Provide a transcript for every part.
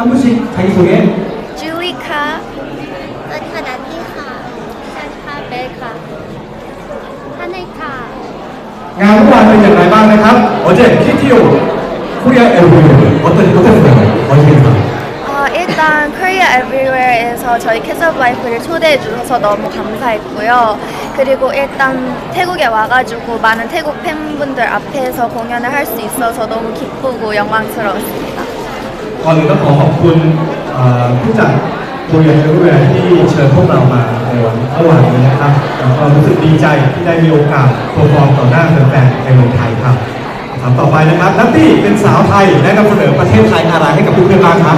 한 분씩 자기소개 จูลี่ค่ะสวัสดีค่ะนัตตี้ค่ะสวัสดีค่ะเบคค่ะท่านในค่ะ งานเมื่อวานเป็นอย่างไรบ้างนะครับ 어제 KTO 코리아 에어로빅 어떤 어땠어요? 어디에서? 어, 일단 Korea Everywhere에서 저희 캐서브 라이프를 초대해 주셔서 너무 감사했고요. 그리고 일단 태국에 와가지고 많은 태국 팬분들 앞에서 공연을 할 수 있어서 너무 기쁘고 영광스러웠습니다. ก่อนอื่นต้องขอขอบคุณผู้จัดโรงเรียนเอเวอร์แวที่เชิญพวกเรามาในวันเมื่อวานนี้นะครับแล้วก็รู้สึกดีใจที่ได้มีโอกาสโปรฟอร์มต่อหน้าแฟนๆในเมืองไทยครับถามต่อไปนะครับนัตตี้เป็นสาวไทยและนำเสนอประเทศไทยอะไรให้กับเพื่อนๆบ้างครับ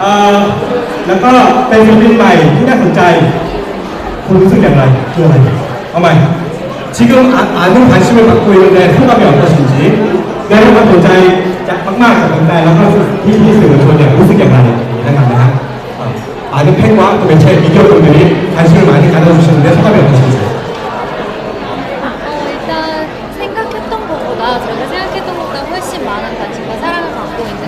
เอ่อแล้วก็เป็นศิลปินใหม่ที่น่าสนใจ คุณรู้สึกอย่างไรคืออะไรเอาใหม่ 지금 아, 많은 관심을 받고 있는데 소감이 어떠신지 ได้รับความสนใจจากมากๆจากคนไทยแล้วก็ที่ที่สื่อมวลชนเนี่ยรู้สึกอย่างไรนะครับนะฮะอ่า 많은 팬과 또 매체 미디어 분들이 관심을 많이 가져주시는데 소감이 어떠신지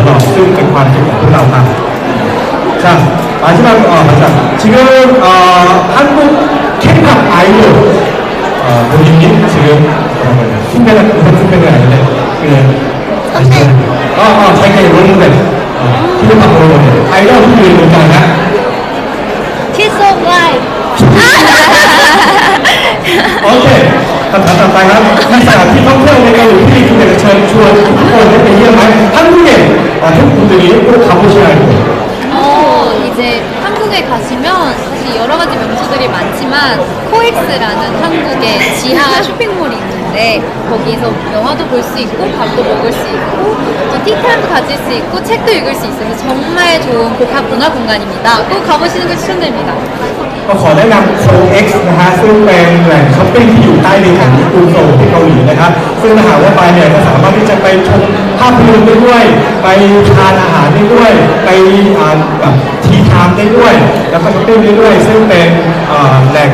ตลอดซึ่งเป็นความสุขของพวกเราครับ 자 마지막으로 어, 맞다. 지금 어, 한국 K-pop 아이돌 어, 본인이 지금 뭐라고요? 신배가 무슨 신배가 아닌데 그 어, 어, 자기가 모르는데 어, K-pop 모르는데 아이돌 분들이 있잖아. Kiss of Life! โอเคคำถามต่อไปครับมีสถานที่ท่องเที่ยวในเกาหลีที่คุณอยากจะเชิญชวนทุกคนให้ไปเยี่ยมไหมท่านผู้ใหญ่ 아,ทุกคน들이꼭 가보셔야 돼요. 어, 이제 한국에 가시면 사실 여러 가지 명소들이 많지만 코엑스라는 한국의 지하 쇼핑몰이 있는데 거기서 영화도 볼 수 있고 밥도 먹을 수 있고 또 티타임도 가질 수 있고 책도 읽을 수 있어서 정말 좋은 복합 문화 공간입니다. 꼭 가보시는 걸 추천드립니다. ก็ขอแนะนำโซ X นะฮะซึ่งเป็นแหล่งช้อปปิ้งที่อยู่ใต้ดินของกรุงโซลที่เกาหลีนะครับ ซึ่งถ้าหากว่าไปเนี่ยก็สามารถที่จะไปชม ภาพยนตร์ได้ด้วย ไปทานอาหารได้ด้วย ไปอ่านแบบทีไทม์ได้ด้วย แล้วก็ช้อปปิ้งได้ด้วย ซึ่งเป็นอ่าแหล่ง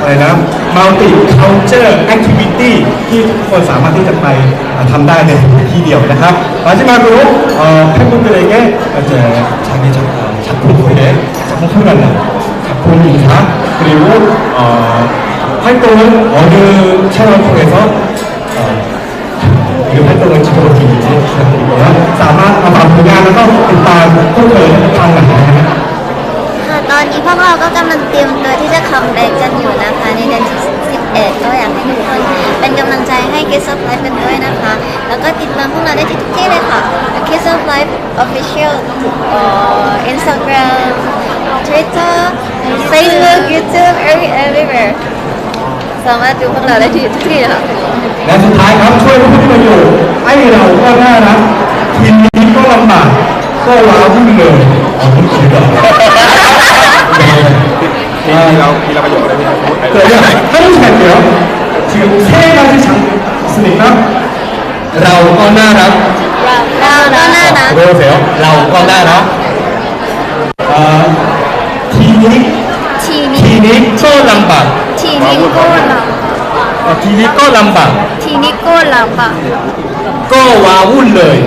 อะไรนะ multi culture activity ที่ทุกคนสามารถที่จะไปอ่าทำได้ในที่เดียวนะครับ마지막으로 어, 팬분들에게 이제 자기 작, 어, 작품 소개, 작품 소개한다. 작품 인사 그리고 어, 활동은 어느 채널 통해서 รือแม้ตัวชิโกจินะครัสามารถมาฟังผลงานแล้วก็ติดตามพวกเธอทางไหนนะครัค่ะตอนนี้พวกเราก็กำลังเตรียมตัวที่จะคัมแบ็กกันอยู่นะคะในเดือนที่11ก็อยากให้ทุกคนเป็นกำลังใจให้เกสซ์ไลฟ์กันด้วยนะคะ แล้วก็ติดตามพวกเราได้ที่ทุกที่เลยค่ะ Kiss of Life Official ลอินสตาแกรม Twitter Facebook YouTube every everywhere สามารถดูพวกเราได้ที่ทุกที่ค่ะ และสุดท้ายครับช่วยผู้ที่มาอยู่ไอ้เราก็น่ารักทีมนี้ก็ลำบากก็ว้าวุ่นเลยอ๋อคุณคิดเหรอ มีเรามีเราประโยชน์อะไรที่จะพูด เกิดอะไรไม่ต้องแข่งเดี๋ยว 지금 세 가지 장르 있으니까 เราก็น่ารัก เราก็น่ารัก 외우세요. เราก็น่ารัก 아, 디닉, ทีนี้ ทีนี้ก็ลำบาก ทีนี้ก็ล อ่ะ 남 ทีนี้ก็ลำบาก ทีนี้ก็ลำบากก็ว้าวุ่นเลย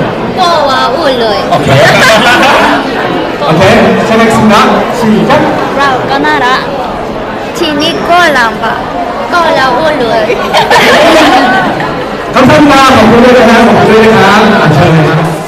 ก็ว้าวุ่นเลย โอเค โอเคใช่ไหมสุนะสี่กันเราก็น่ารักทีนี้ก็ลำบากก็เราวุ่นเลย คำพูดมาขอบคุณด้วยนะครับขอบคุณด้วยนะครับเชิญนะครับ